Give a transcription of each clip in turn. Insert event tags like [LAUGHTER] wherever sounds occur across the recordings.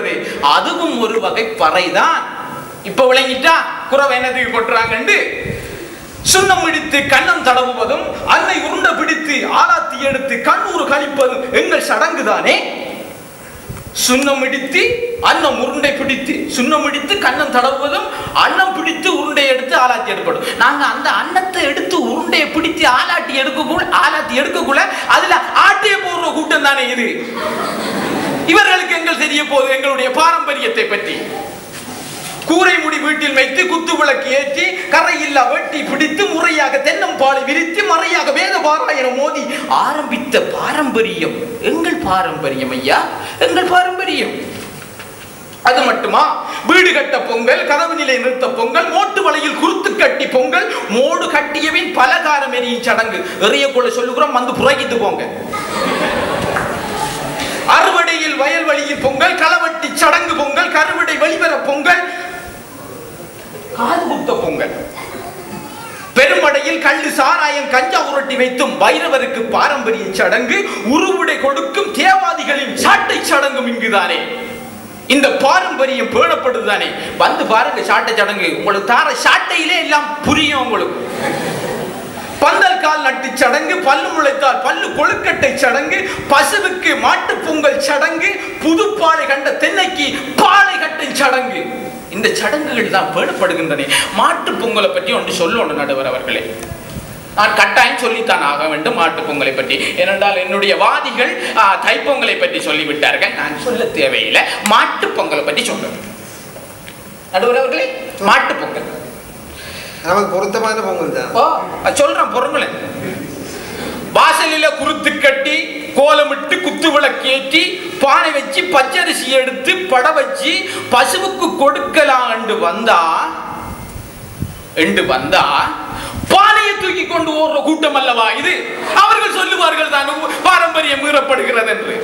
இருக்கிறது அதுவும் ஒரு வகை பறைதான். இப்ப விளங்கிட்டா குறவை என்னதுக்கு கொட்டுறாங்கண்டு சுண்ணம் இடித்து கண்ணம் தடவுவதும் அன்னை உருண்டை பிடித்து ஆராத்தி எடுத்து கண்ணூறு கழிப்பதும் எங்கள் சடங்குதானே சுண்ணம் இடித்து அன்னம் உருண்டை பிடித்து சுண்ணம் இடித்து கண்ணம் தடவுவதும் அன்னம் பிடித்து உருண்டை எடுத்து ஆலாத்தி எடுப்படும். நாங்க அந்த அன்னத்தை எடுத்து உருண்டையை பிடித்து ஆலாட்டி எடுக்கக்குள்ள ஆலாத்தி எடுக்கக்குள்ள அதுல ஆட்டிய போடுற கூட்டம் தானே இது? இவர்களுக்கு எங்கள் தெரிய போது எங்களுடைய பாரம்பரியத்தை பற்றி. கூரை முடி வீட்டில் வைத்து குத்து விளக்கு ஏற்றி கரையில்லா வெட்டி பிடித்து முறையாக தென்னம்பாலை விரித்து மறையாக வேத பாராயணம் மோதி ஆரம்பித்த பாரம்பரியம். எங்கள் பாரம்பரியம் ஐயா எங்கள் பாரம்பரியம். அது மட்டுமா? வீடு கட்ட பொங்கல் கதவு நிலை நிறுத்த பொங்கல் மோட்டு வலையில் குறுத்து கட்டி பொங்கல் மோடு கட்டியவின் பலகாரம் எரியும் சடங்கு. எறிய கொள்ள சொல்லுகிறோம் வந்து புறகித்து போங்க. அறுவடையில் வயல்வெளியில் பொங்கல் களவட்டி சடங்கு பொங்கல் கருவடை வெளிவர பொங்கல் காது குத்த பொங்கல். பெருமடையில் கள்ளு சாராயம் கஞ்சா உருட்டி வைத்தும் பைரவருக்கு பாரம்பரிய சடங்கு உருவுடை கொடுக்கும் தேவாதிகளின் சாட்டை சடங்கும் இங்குதானே. இந்த பாரம்பரியம் பேணப்படுதுதானே. வந்து பாருங்க சாட்டை சடங்கு. உங்களுக்கு தார சாட்டையிலே எல்லாம் புரியும் உங்களுக்கு. பந்தல் கால் நட்டு சடங்கு பல்லு முளைத்தால் பல்லு கொழுக்கட்டை சடங்கு பசுவுக்கு மாட்டுப் பொங்கல் சடங்கு புதுப்பாலை கண்ட தென்னைக்கு பாலை கட்டும் சடங்கு. இந்த சடங்குகள் தான் பேணப்படுகின்றன மாட்டுப் பொங்கலை பற்றி ஒன்று சொல்லணும் நடுவர் அவர்களே. நான் கட்டாயம் சொல்லித்தான் ஆக வேண்டும் மாட்டுப் பொங்கலை பற்றி. ஏனென்றால் என்னுடைய வாதிகள் தைப்பொங்கலை பற்றி சொல்லிவிட்டார்கள். நான் சொல்ல தேவையில்லை. மாட்டுப் பொங்கலை பற்றி சொல்லணும் நடுவர் அவர்களே மாட்டுப் பொங்கல். நமக்கு பொருத்தமான பொங்கல் தான். ஓ சொல்றேன் பொறுங்களேன் வாசலில குருத்து கட்டி கோலமிட்டு குத்து விளக்கேற்றி பானை வச்சு பச்சரிசி எடுத்து பட வச்சு பசுவுக்கு கொடுக்கலாண்டு வந்தா என்று வந்தா பானையை தூக்கி கொண்டு ஓடுற கூட்டம் அல்லவா இது? அவர்கள் சொல்லுவார்கள் தான் பாரம்பரியம் மீறப்படுகிறது என்று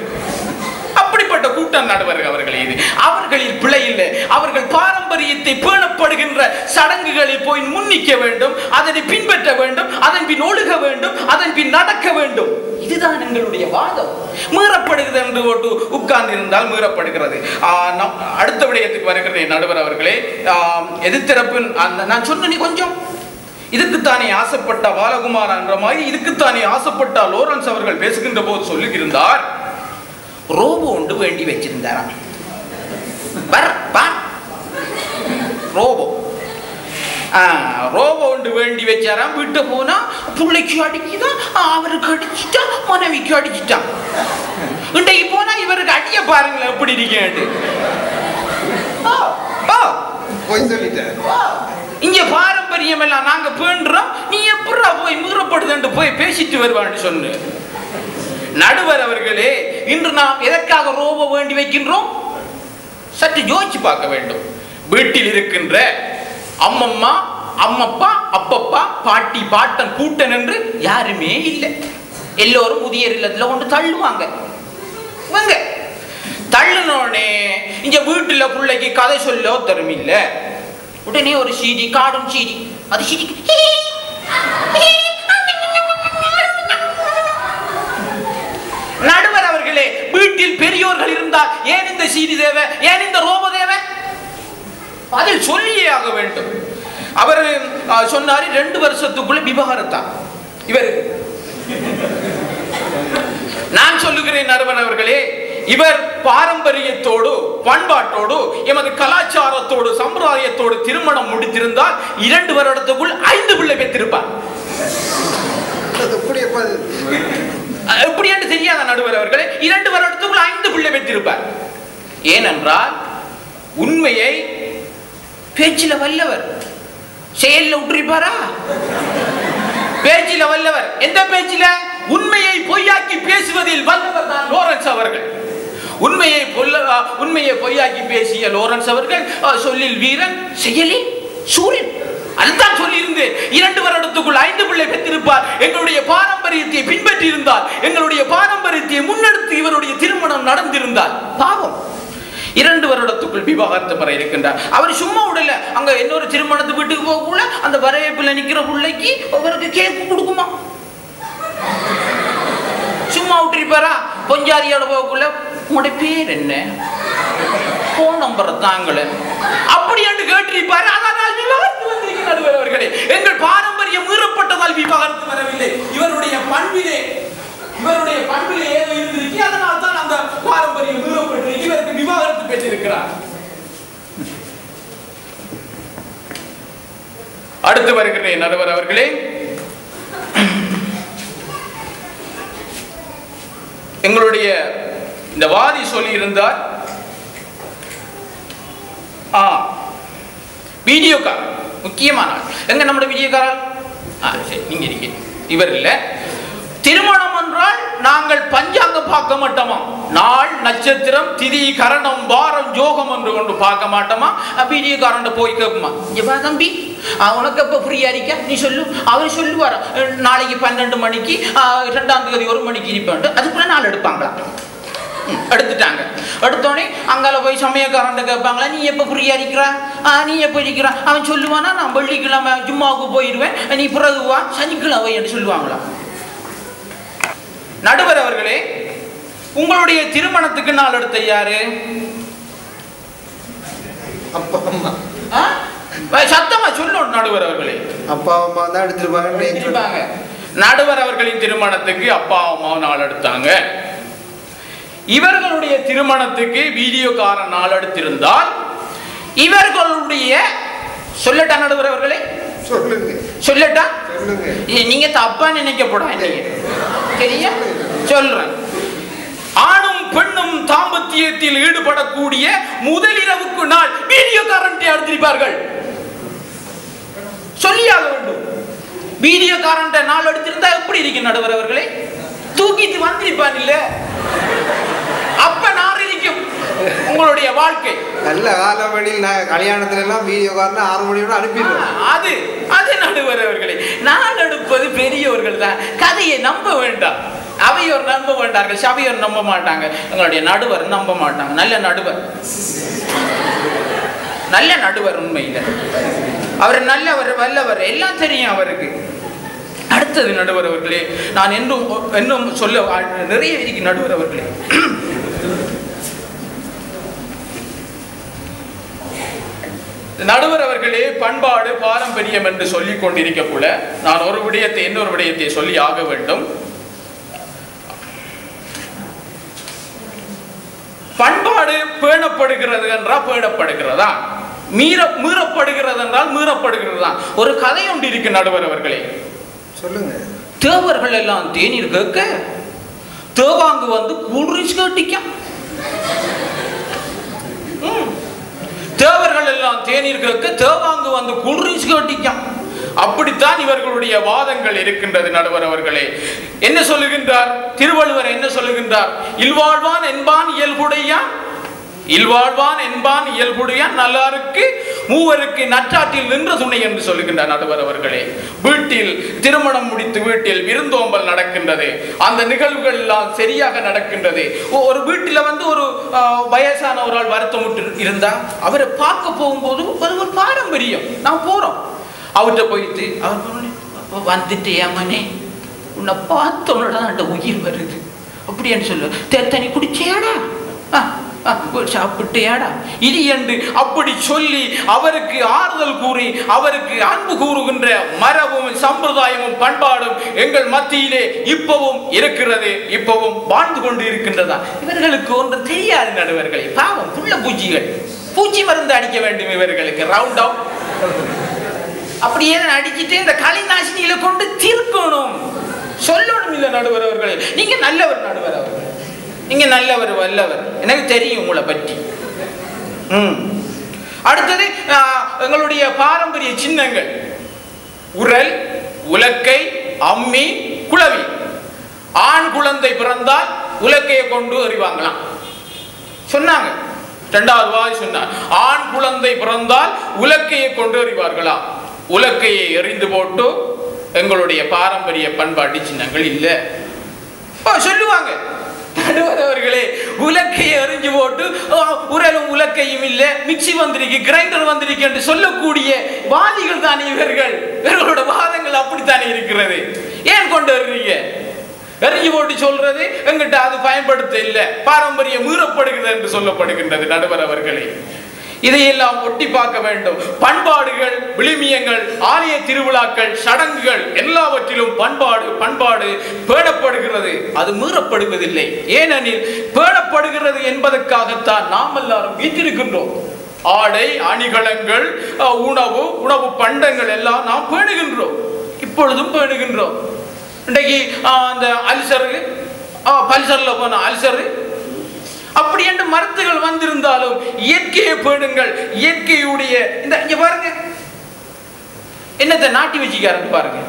எப்படிப்பட்ட கூட்டம் நடுவர்கள் அவர்கள் இது. அவர்களில் பிழை இல்லை. அவர்கள் பாரம்பரியத்தை பேணப்படுகின்ற சடங்குகளில் போய் முன்னிக்க வேண்டும் அதனை பின்பற்ற வேண்டும் அதன் பின் ஒழுக வேண்டும் அதன் பின் நடக்க வேண்டும். இதுதான் எங்களுடைய வாதம். மீறப்படுகிறது என்று ஒட்டு உட்கார்ந்து இருந்தால் மீறப்படுகிறது நம் அடுத்த விடயத்துக்கு வருகிறேன் நடுவர் அவர்களே. ஆ, எதிர்த்தரப்பின் அந்த நான் சொன்னேனே கொஞ்சம். இதுக்குத்தானே ஆசைப்பட்ட பாலகுமார் என்ற மாதிரி இதுக்குத்தானே ஆசைப்பட்ட லோரன்ஸ் அவர்கள் பேசுகின்ற போது சொல்லுகின்றார். வேண்டி வச்சிருந்தாராம் வர் பார் ரோபோ ரோபோ ஒன்று வேண்டி வச்சாராம் வீட்டை போனா பிள்ளைக்கு அடிக்குதான் அவருக்கு அடிச்சுட்டான் மனைவிக்கு அடிச்சுட்டான் இன்றைக்கு போனா இவருக்கு அடிய பாருங்களேன் எப்படி இருக்கேன் போய் சொல்லிட்டேன் இங்க பாரம்பரியம் எல்லாம் நாங்க பேண்டுறோம் நீ எப்படா போய் மீறப்படுதுன்னு போய் பேசிட்டு வருவான்னு சொன்னு நடுவர் அவர்களே இன்று நாம் எதற்காக ரோபோ வேண்டி வைக்கின்றோம்? சற்று யோசிச்சு பார்க்க வேண்டும். வீட்டில் இருக்கின்ற அம்மம்மா அம்மப்பா அப்பப்பா பாட்டி பாட்டன் கூட்டன் என்று யாருமே இல்லை. எல்லோரும் புதிய இல்லத்தில் கொண்டு தள்ளுவாங்க. வாங்க. தள்ளுனோடனே இங்க வீட்டுல பிள்ளைக்கு கதை சொல்ல தரும் இல்ல. உடனே ஒரு சீடி காடும் சீடி அது சீடி இவர்கள் இருந்தால் ஏன் இந்த சீனி தேவை? ஏன் இந்த ரோம தேவை? பதில் சொல்லியே ஆக வேண்டும். அவர் சொன்னாரு ரெண்டு வருஷத்துக்குள்ள விவாகரத்தான் இவர் நான் சொல்லுகிறேன் நறுவன் அவர்களே இவர் பாரம்பரியத்தோடு பண்பாட்டோடு எமது கலாச்சாரத்தோடு சம்பிரதாயத்தோடு திருமணம் முடித்திருந்தால் இரண்டு வருடத்துக்குள் ஐந்து பிள்ளை பெற்றிருப்பார். எப்படி என்று தெரியாத நடுவர் அவர்களே? இரண்டு வருடத்துக்குள் ஐந்து பிள்ளை பெற்றிருப்பார் ஏனென்றால் உண்மையை பேச்சில வல்லவர். செயல்ல விட்டுருப்பாரா பேச்சில வல்லவர். எந்த பேச்சில? உண்மையை பொய்யாக்கி பேசுவதில் வல்லவர் தான் லோரன்ஸ் அவர்கள். உண்மையை உண்மையை பொய்யாக்கி பேசிய லோரன்ஸ் அவர்கள் சொல்லில் வீரன் செயலில் சூரியன். அதுதான் சொல்லியிருந்தேன். இரண்டு வருடத்துக்குள் ஐந்து பிள்ளை பெற்றிருப்பார். எங்களுடைய பாரம்பரியத்தை பின்பற்றி இருந்தால் எங்களுடைய பாரம்பரியத்தை முன்னெடுத்து இவருடைய திருமணம் நடந்திருந்தால் பாவம். இரண்டு வருடத்துக்குள் விவாகரத்து பெற இருக்கின்றார். அவர் சும்மா விடல. அங்க இன்னொரு திருமணத்து வீட்டுக்கு போகக்குள்ள அந்த வரவேப்பில் நிக்கிற பிள்ளைக்கு அவருக்கு கேக் கொடுக்குமா? சும்மா விட்டுருப்பாரா? பொஞ்சாதியோட போகக்குள்ள உங்களுடைய பேர் என்ன? போன் நம்பர் தாங்களே. அப்படி என்று கேட்டிருப்பாரு. ஆனா வந்திருக்க எங்கள் பாரம்பரியம் மீறப்பட்டதால் விவாகரத்து வரவில்லை. இவருடைய பண்பிலே இவருடைய பண்பிலே ஏதோ இருந்திருக்கு. அதனால் தான் அந்த பாரம்பரியம் மீறப்பட்டு இவருக்கு விவாகரத்து பெற்றிருக்கிறார். அடுத்து வருகிறேன் நடுவர் அவர்களே. எங்களுடைய இந்த வாதி சொல்லி இருந்தார். ஆ வீடியோக்காரர். முக்கியமான ஆள். எங்க நம்முடைய வீடியோக்காரர் சரி நீங்க நீங்க இவர் இல்ல. திருமணம் என்றால் நாங்கள் பஞ்சாங்கம் பார்க்க மாட்டோமா? நாள் நட்சத்திரம் திதி கரணம் வாரம் ஜோகம் என்று கொண்டு பார்க்க மாட்டோமா? வீடியோக்காரன் போய் கேட்குமா? இங்க தம்பி. உனக்கு எப்போ ஃப்ரீயா இருக்க? நீ சொல்லு. அவர் சொல்லுவார்? நாளைக்கு பன்னெண்டு மணிக்கு ரெண்டாம் தேதி ஒரு மணிக்கு இருப்பேன் அதுக்குள்ள நாள் எடுப்பாங்களா? எடுத்துட்டாங்க. எடுத்தோடனே அங்கால போய் சமயக்காரன் கேட்பாங்களா நீ எப்போ ஃப்ரீயா இருக்கிறா? ஆ, நீ எப்போ இருக்கிறா? அவன் சொல்லுவானா நான் வெள்ளிக்கிழமை ஜும்மாவுக்கு போயிடுவேன் நீ பிறகு வா சனிக்கிழமை என்று சொல்லுவாங்களா? நடுவர் அவர்களே உங்களுடைய திருமணத்துக்கு நாள் எடுத்த யாரு? அப்பா அம்மா. சத்தமா சொல்லணும் நடுவர் அவர்களே. அப்பா அம்மா தான் எடுத்திருப்பாங்க. நடுவர் அவர்களின் திருமணத்துக்கு அப்பா அம்மா நாள் எடுத்தாங்க. இவர்களுடைய திருமணத்துக்கு வீடியோக்காரன் நாள் எடுத்திருந்தால் இவர்களுடைய சொல்லட்டா நடுவர் அவர்களே? சொல்லட்டா? நீங்க தப்பா நினைக்க போடாதீங்க சரியா? சொல்றேன். ஆணும் பெண்ணும் தாம்பத்தியத்தில் ஈடுபடக்கூடிய முதலிரவுக்கு நாள் வீடியோ காரண்டை எடுத்திருப்பார்கள் சொல்லியாக வேண்டும். வீடியோ காரண்ட நாள் எடுத்திருந்தா எப்படி இருக்கு நடுவர் அவர்களே? தூக்கிட்டு வந்திருப்பான் இல்ல அப்ப நார் இருக்கும் உங்களுடைய வாழ்க்கை. நல்ல காலவழியில் நான் கல்யாணத்துல எல்லாம் வீடியோ காரணம் ஆறு மணியோட அனுப்பிடுவோம் அது அது நடுவர் அவர்களே நான் எடுப்பது பெரியவர்கள் தான். கதையை நம்ப வேண்டாம். அவையோர் நம்ப வேண்டார்கள் சபையோர் நம்ப மாட்டாங்க. எங்களுடைய நடுவர் நம்ப மாட்டாங்க. நல்ல நடுவர். நல்ல நடுவர் உண்மையில. அவர் நல்லவர் வல்லவர் எல்லாம் தெரியும் அவருக்கு. அடுத்தது நடுவர் அவர்களே நான் என்றும் இன்னும் சொல்ல நிறைய இருக்கு நடுவர் அவர்களே நடுவர் அவர்களே பண்பாடு பாரம்பரியம் என்று சொல்லிக் கொண்டிருக்கக்குள்ள நான் ஒரு விடயத்தை இன்னொரு விடயத்தை சொல்லி ஆக வேண்டும். பண்பாடு பேணப்படுகிறது என்றால் பேணப்படுகிறதா? மீற மீறப்படுகிறது என்றால் மீறப்படுகிறதா? ஒரு கதை ஒன்று இருக்கு நடுவர் அவர்களே சொல்லுங்க. தேவர்கள் எல்லாம் தேநீர் கேட்க தேவாங்கு வந்து கூல்ட்ரிங்க்ஸ் கேட்டிக்கான் தேவர்கள் எல்லாம் தேநீர் கேட்க தேவாங்கு வந்து கூல்ட்ரிங்க்ஸ் கேட்டிக்கான் அப்படித்தான் இவர்களுடைய வாதங்கள் இருக்கின்றது நடுவர் அவர்களே. என்ன சொல்லுகின்றார்? திருவள்ளுவர் என்ன சொல்லுகின்றார்? இல்வாழ்வான் என்பான் இயல்புடையான். இல்வாழ்வான் என்பான் இயல்புடையான் நல்லாருக்கு மூவருக்கு நற்றாற்றில் நின்ற துணை என்று சொல்லுகின்றார் நடுவர் அவர்களே. வீட்டில் திருமணம் முடித்து வீட்டில் விருந்தோம்பல் நடக்கின்றது. அந்த நிகழ்வுகள் எல்லாம் சரியாக நடக்கின்றது. ஒரு வீட்டில் வந்து ஒரு வயசானவரால் வயசான ஒரு ஆள் வருத்தமுட்டு இருந்தா அவரை பார்க்க போகும்போது அது ஒரு பாரம்பரியம். நான் போறோம். அவர்கிட்ட போயிட்டு அவர் சொன்னாரு, வந்துட்டியா மனே? உன்னை பார்த்தோன்னே அந்த உயிர் வருது. அப்படின்னு சொல்லு தேத்தனி குடிச்சியாடா சாப்பிட்டேடா சாப்பிட்டியாடா? இது என்று அப்படி சொல்லி அவருக்கு ஆறுதல் கூறி அவருக்கு அன்பு கூறுகின்ற மரபும் சம்பிரதாயமும் பண்பாடும் எங்கள் மத்தியிலே இப்பவும் இருக்கிறது இப்பவும் வாழ்ந்து கொண்டு இருக்கின்றதா இவர்களுக்கு ஒன்று தெரியாது நடுவர்களை பாவம் புள்ள பூச்சிகள். பூச்சி மருந்து அடிக்க வேண்டும் இவர்களுக்கு ரவுண்ட் அவுட் அப்படியே அடிச்சுட்டு இந்த களிநாசினியில கொண்டு தீர்க்கணும் சொல்லணும் இல்லை நடுவர் அவர்களே நீங்க நல்லவர் நடுவர் அவர்கள். நீங்கள் நல்லவர் வல்லவர். எனக்கு தெரியும் உங்களை பற்றி. ம். அடுத்தது எங்களுடைய பாரம்பரிய சின்னங்கள். உரல் உலக்கை அம்மி குளவி. ஆண் குழந்தை பிறந்தால் உலக்கையை கொண்டு அறிவாங்களாம் சொன்னாங்க. இரண்டாவது வாய் சொன்னார். ஆண் குழந்தை பிறந்தால் உலக்கையை கொண்டு அறிவார்களா உலக்கையை எறிந்து போட்டு எங்களுடைய பாரம்பரிய பண்பாட்டு சின்னங்கள் இல்லை. சொல்லுவாங்க. நடுவரவர்களே உலக்கையை எறிஞ்சு போட்டு உரலும் உலக்கையும் இல்லை மிக்சி வந்திருக்கு கிரைண்டர் வந்திருக்கு என்று சொல்லக்கூடிய வாதிகள் தானே இவர்கள். இவர்களோட வாதங்கள் அப்படித்தானே இருக்கிறது. ஏன் கொண்டு வருவீங்க எரிஞ்சு போட்டு சொல்றது எங்கிட்ட அது பயன்படுத்த இல்லை. பாரம்பரியம் மீறப்படுகிறது என்று சொல்லப்படுகின்றது நடுவர் அவர்களே. இதையெல்லாம் ஒட்டி பார்க்க வேண்டும். பண்பாடுகள் விழுமியங்கள் ஆலய திருவிழாக்கள் சடங்குகள் எல்லாவற்றிலும் பண்பாடு பண்பாடு பேடப்படுகிறது அது மீறப்படுவதில்லை. ஏனெனில் பேடப்படுகிறது என்பதற்காகத்தான் நாம் எல்லாரும் வீட்டிருக்கின்றோம் ஆடை அணிகலங்கள் உணவு உணவு பண்டங்கள் எல்லாம் நாம் பேணுகின்றோம். இப்பொழுதும் பேணுகின்றோம். இன்றைக்கு அந்த அல்சரு பல்சரில் போன அல்சரு அப்படி என்று மருந்துகள் வந்திருந்தாலும் இயற்கையை பேடுங்கள் இயற்கையுடைய இந்த இங்க பாருங்க. என்னத்தை நாட்டி வச்சுக்காருன்னு பாருங்க.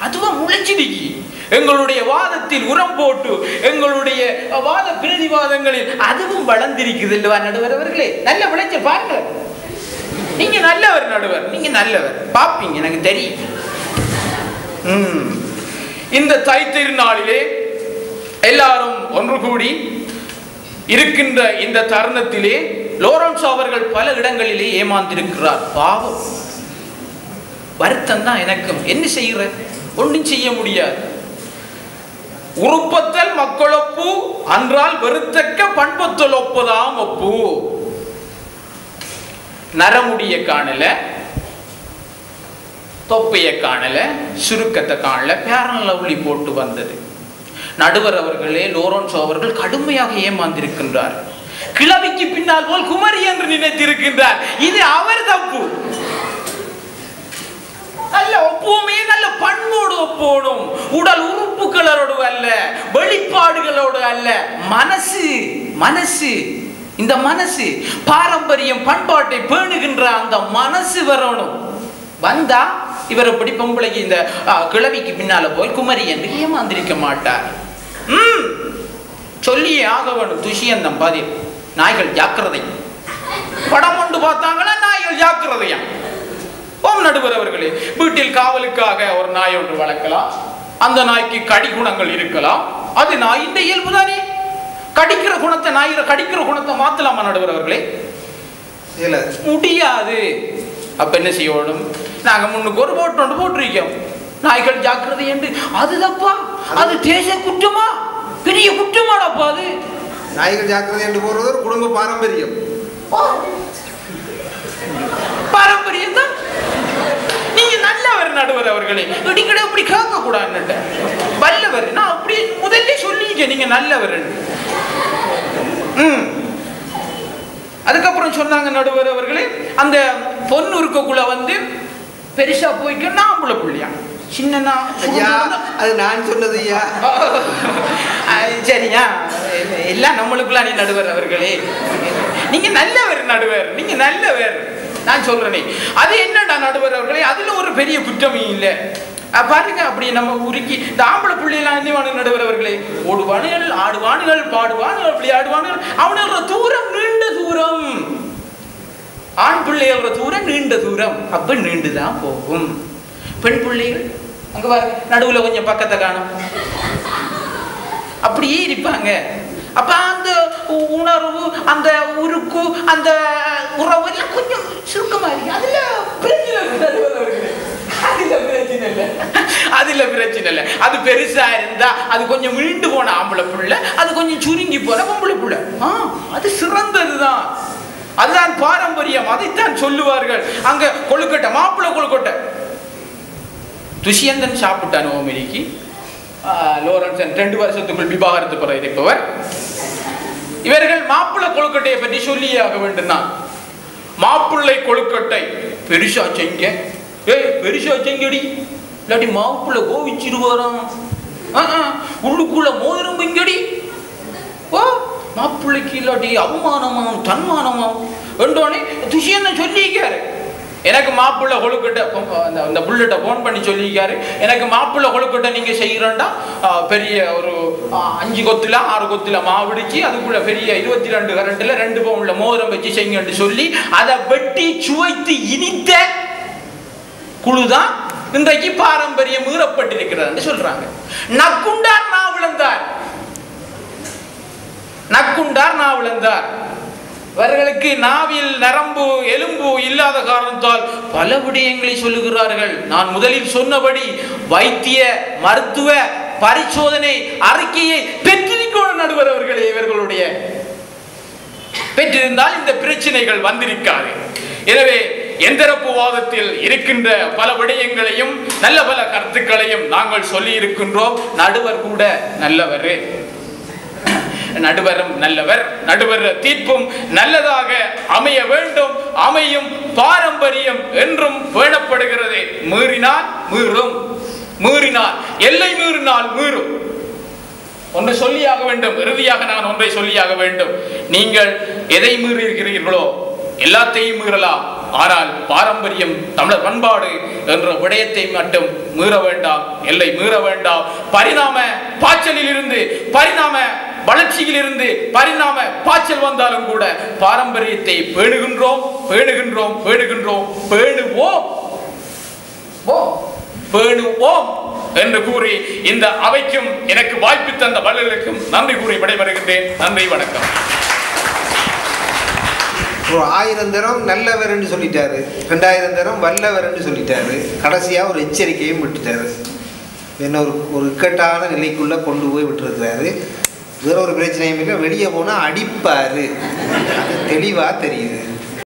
அதுவா முளைச்சிடுச்சு எங்களுடைய வாதத்தில் உரம் போட்டு எங்களுடைய வாத பிரதிவாதங்களில் அதுவும் வளர்ந்திருக்குது இல்லவா நடுவர் அவர்களே? நல்ல விளைச்சல் பாருங்க. நீங்க நல்லவர் நடுவர் நீங்க நல்லவர். பாப்பீங்க எனக்கு தெரியும். ம். இந்த தைத்திருநாளிலே எல்லாரும் ஒன்று கூடி இருக்கின்ற இந்த தருணத்திலே லோரன்ஸ் அவர்கள் பல இடங்களிலே ஏமாந்திருக்கிறார். பாவம். வருத்தம் தான் எனக்கும் என்ன செய்கிற? ஒன்றும் செய்ய முடியாது. உருப்பத்தல் மக்களொப்பு அன்றால் வெறுத்தக்க பண்பத்தல் ஒப்புதாம் ஒப்பு. நரமுடிய காணல தொப்பைய காணல சுருக்கத்தை காணல பேரன் லவ்லி போட்டு வந்தது. நடுவர் அவர்களே லோரன்சோ அவர்கள் கடுமையாக ஏமாந்திருக்கின்றார். கிழவிக்கு பின்னால் போல் குமரி என்று நினைத்திருக்கின்றார். இது அவர் தப்பு. நல்ல ஒப்புமே நல்ல பண்போடு ஒப்போடும். உடல் உறுப்புகளோடு அல்ல வெளிப்பாடுகளோடு அல்ல. மனசு மனசு இந்த மனசு பாரம்பரியம் பண்பாட்டை பேணுகின்ற அந்த மனசு வரணும். வந்தா இவர் இப்படி பொம்பளைக்கு இந்த கிழவிக்கு பின்னால போய் குமரி என்று ஏமாந்திருக்க மாட்டார். சொல்லியே ஆக வேண்டும் துஷியந்தம் பதில். நாய்கள் ஜாக்கிரதை. படம் கொண்டு பார்த்தாங்களா? நாய்கள் ஜாக்கிரதையா? ஓம் நடுவர் அவர்களே வீட்டில் காவலுக்காக ஒரு நாய் ஒன்று வளர்க்கலாம். அந்த நாய்க்கு கடி குணங்கள் இருக்கலாம். அது நாயின் இயல்பு தானே? கடிக்கிற குணத்தை நாயிர கடிக்கிற குணத்தை மாத்தலாமா நடுவர் அவர்களே? இல்ல. முடியாது. அப்ப என்ன செய்யணும்? நாங்க முன்னுக்கு ஒரு போட்டு ஒன்று போட்டிருக்கோம். நாய்கள் ஜாக்கிரதை என்று. அது தப்பா அது தேச குற்றமா? பெரிய குற்றமாடாப்பா அது. நாய்கள் ஜாக்கிரதை என்று போறது ஒரு குடும்ப பாரம்பரியம். பாரம்பரியம் தான்? நீங்க நல்லவர் நடுவர் அவர்களே. இடிக்கட அப்படி கேட்க கூடாது வல்லவர். நான் அப்படி முதல்ல சொல்லிட்டேன் நீங்க நல்லவர் அதுக்கப்புறம் சொன்னாங்க நடுவர் அவர்களே அந்த பொண்ணு இருக்கக்குள்ள வந்து பெருசா போய்க்க நாம்புல புள்ளியா? சின்னனா ஐயா அது நான் சொன்னது ஐயா. [LAUGHS] சரியா எல்லாம் நம்மளுக்குள்ள நீ நடுவர் அவர்களே. நீங்க நல்லவர் நடுவர். நீங்க நல்லவர். நான் சொல்றேனே. அது என்னடா நடுவர் அவர்களே? அதுல ஒரு பெரிய குற்றமே இல்லை. பாருங்க அப்படி நம்ம உருக்கி இந்த ஆம்பளை பிள்ளைலாம் என்ன நடுவர் அவர்களே? ஓடுவானுகள் ஆடுவானுகள் பாடுவானுகள் அப்படி ஆடுவானுகள். அவனுடைய தூரம் நீண்ட தூரம். ஆண் பிள்ளைகளோட தூரம் நீண்ட தூரம். அப்ப நீண்டுதான் போகும். பெண் பிள்ளைகள் அங்க பாருங்க நடுவுல கொஞ்சம் பக்கத்தை காணும். அப்படியே இருப்பாங்க. அப்ப அந்த உணர்வு அந்த உருக்கு அந்த உறவு எல்லாம் கொஞ்சம் சுருக்கமா இருக்கு. அதுல பிரச்சனை இல்லை அதுல பிரச்சனை இல்லை. பிரச்சனை இல்லை. அது பெருசா இருந்தா அது கொஞ்சம் மீண்டு போன ஆம்பளை புள்ள அது கொஞ்சம் சுருங்கி போன பொம்பளை புள்ள. ஆ அது சிறந்ததுதான். அதுதான் பாரம்பரியம். அதைத்தான் சொல்லுவார்கள். அங்க கொழுக்கட்டை மாப்பிள்ளை கொழுக்கட்டை. துஷியந்தன் சாப்பிட்டான் ஓமரிக்கு லோரன்சன் ரெண்டு வருஷத்துக்குள் விவாகரத்து பெற இருப்பவர் இவர்கள் மாப்பிள்ளை கொழுக்கட்டையை பற்றி சொல்லியே ஆக வேண்டும் தான் மாப்பிள்ளை கொழுக்கட்டை பெருசா செங்க ஏய் பெருசா செங்கடி இல்லாட்டி மாப்பிள்ளை கோவிச்சிருவாராம். ஆ, ஆ, உள்ளுக்குள்ள மோதிரம் இங்கடி ஓ மாப்பிள்ளைக்கு இல்லாட்டி அவமானமாம் தன்மானமாம். என்றோடனே துஷியன்னு சொல்லியிருக்காரு. எனக்கு மாப்பிள்ளை கொழுக்கிட்ட அந்த அந்த புல்லட்டை ஃபோன் பண்ணி சொல்லியிருக்காரு. எனக்கு மாப்பிள்ளை கொழுக்கிட்ட நீங்கள் செய்கிறோண்டா பெரிய ஒரு அஞ்சு கொத்துல ஆறு கொத்துல மாவிடிச்சு அதுக்குள்ள பெரிய இருபத்தி ரெண்டு கரண்டில் ரெண்டு பவுனில் மோதிரம் வச்சு செய்யுங்கன்னு சொல்லி அதை வெட்டி சுவைத்து இனித்த குழுதான் இன்றைக்கு பாரம்பரியம் மீறப்பட்டிருக்கிறது சொல்றாங்க. நக்குண்டார் நாவிழந்தார் நக்குண்டார் நாவிழந்தார் இவர்களுக்கு நாவில் நரம்பு எலும்பு இல்லாத காரணத்தால் பல விடயங்களை சொல்லுகிறார்கள். நான் முதலில் சொன்னபடி வைத்திய மருத்துவ பரிசோதனை அறிக்கையை பெற்றிருக்கோட நடுவர் அவர்களே இவர்களுடைய. பெற்றிருந்தால் இந்த பிரச்சனைகள் வந்திருக்காது. எனவே எந்திரப்பு வாதத்தில் இருக்கின்ற பல விடயங்களையும் நல்ல பல கருத்துக்களையும் நாங்கள் சொல்லி இருக்கின்றோம் நடுவர் கூட நல்லவர். நடுவரும் நல்லவர் நடுவர் தீர்ப்பும் நல்லதாக அமைய வேண்டும் அமையும் பாரம்பரியம் என்றும் பேணப்படுகிறது. மீறினால் மீறும் மீறினால் எல்லை மீறினால் மீறும். ஒன்று சொல்லியாக வேண்டும் இறுதியாக நான் ஒன்றை சொல்லியாக வேண்டும். நீங்கள் எதை மீறியிருக்கிறீர்களோ எல்லாத்தையும் மீறலாம். ஆனால் பாரம்பரியம் தமிழர் பண்பாடு என்ற விடயத்தை மட்டும் மீற வேண்டாம் எல்லை மீற வேண்டாம். பரிணாம பாய்ச்சலில் இருந்து பரிணாம வளர்ச்சியில் இருந்து பரிணாம பாய்ச்சல் வந்தாலும் கூட பாரம்பரியத்தை பேணுகின்றோம் பேணுகின்றோம் பேணுகின்றோம் பேணுவோம். ஓ, பேணுவோம் என்று கூறி இந்த அவைக்கும் எனக்கு வாய்ப்பு தந்த வள்ளலுக்கும் நன்றி கூறி விடைபெறுகின்றேன். நன்றி வணக்கம். ஒரு ஆயிரம் தரம் நல்லவர்னு சொல்லிட்டாரு. ரெண்டாயிரம் தரம் வல்லவர்னு சொல்லிட்டாரு. கடைசியா ஒரு எச்சரிக்கையும் விட்டுட்டாரு. என்ன ஒரு ஒரு இக்கட்டான நிலைக்குள்ள கொண்டு போய் விட்டுருக்கிறாரு. வேற ஒரு பிரச்சனையும் இல்லை. வெளியே போனால் அடிப்பார். அது தெளிவாக தெரியுது.